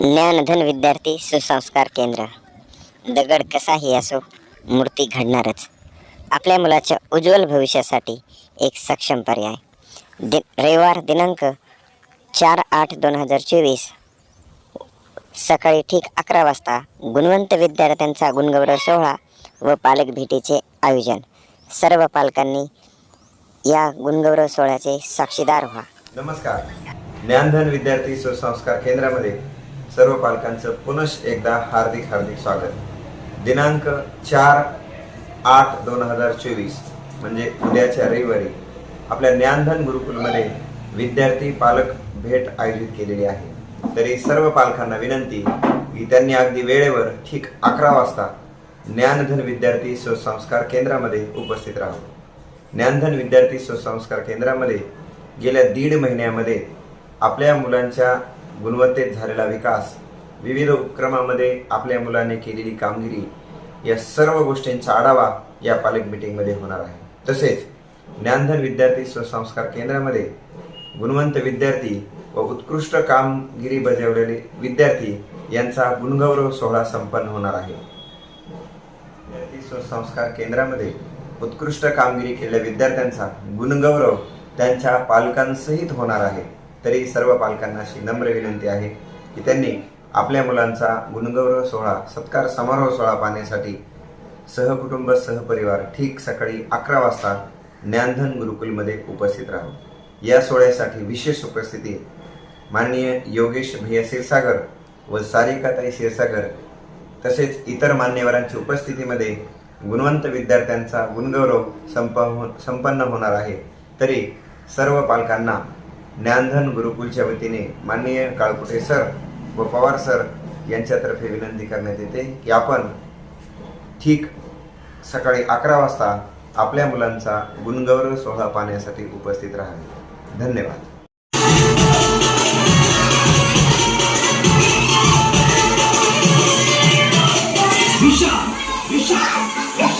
ज्ञानधन विद्यार्थी सुसंस्कार केंद्र. दगड कसाही असो मूर्ती घडणारच. आपल्या मुलाच्या उज्ज्वल भविष्यासाठी एक सक्षम पर्याय. दि रविवार दिनांक चार आठ दोन हजार चोवीस. सकाळी ठीक अकरा वाजता गुणवंत विद्यार्थ्यांचा गुणगौरव सोहळा व पालक भेटीचे आयोजन. सर्व पालकांनी या गुणगौरव सोहळ्याचे साक्षीदार व्हा. नमस्कार. ज्ञानधन विद्यार्थी सुसंस्कार केंद्रामध्ये सर्व पालकांचं पुनश एकदा हार्दिक हार्दिक स्वागत. दिनांक चार आठ दोन हजार चोवीस म्हणजे उद्याच्या रविवारी आपल्या ज्ञानधन गुरुकुलमध्ये विद्यार्थी पालक भेट आयोजित केलेली आहे. तरी सर्व पालकांना विनंती की त्यांनी अगदी वेळेवर ठीक अकरा वाजता ज्ञानधन विद्यार्थी सुसंस्कार केंद्रामध्ये उपस्थित राहावं. ज्ञानधन विद्यार्थी सुसंस्कार केंद्रामध्ये गेल्या दीड महिन्यामध्ये आपल्या मुलांच्या गुणवत्तेत झालेला विकास विविध उपक्रमामध्ये आपल्या मुलाने केलेली कामगिरी या सर्व गोष्टींचा आढावा या पालक मीटिंगमध्ये होणार आहे. तसेच ज्ञानधन विद्यार्थी स्वसंस्कार केंद्रामध्ये गुणवंत विद्यार्थी व उत्कृष्ट कामगिरी बजावलेले विद्यार्थी यांचा गुणगौरव सोहळा संपन्न होणार आहे. विद्यार्थी स्वसंस्कार केंद्रामध्ये उत्कृष्ट कामगिरी केलेल्या विद्यार्थ्यांचा गुणगौरव त्यांच्या पालकांसहित होणार आहे. तरी सर्व पालकांना अशी नम्र विनंती आहे की त्यांनी आपल्या मुलांचा गुणगौरव सोहळा सत्कार समारोह सोहळा पाहण्यासाठी सहकुटुंब सहपरिवार ठीक सकाळी अकरा वाजता ज्ञानधन गुरुकुलमध्ये उपस्थित राहू. या सोहळ्यासाठी विशेष उपस्थिती माननीय योगेश भैया क्षीरसागर व सारिकाताई क्षीरसागर तसेच इतर मान्यवरांची उपस्थितीमध्ये गुणवंत विद्यार्थ्यांचा गुणगौरव संप संपन्न होणार आहे. तरी सर्व पालकांना ज्ञानधन गुरुकुलच्या वतीने माननीय काळकुटे सर व पवार सर यांच्यातर्फे विनंती करण्यात येते की आपण ठीक सकाळी अकरा वाजता आपल्या मुलांचा गुणगौरव सोहळा पाहण्यासाठी उपस्थित राहावे. धन्यवाद. विशाल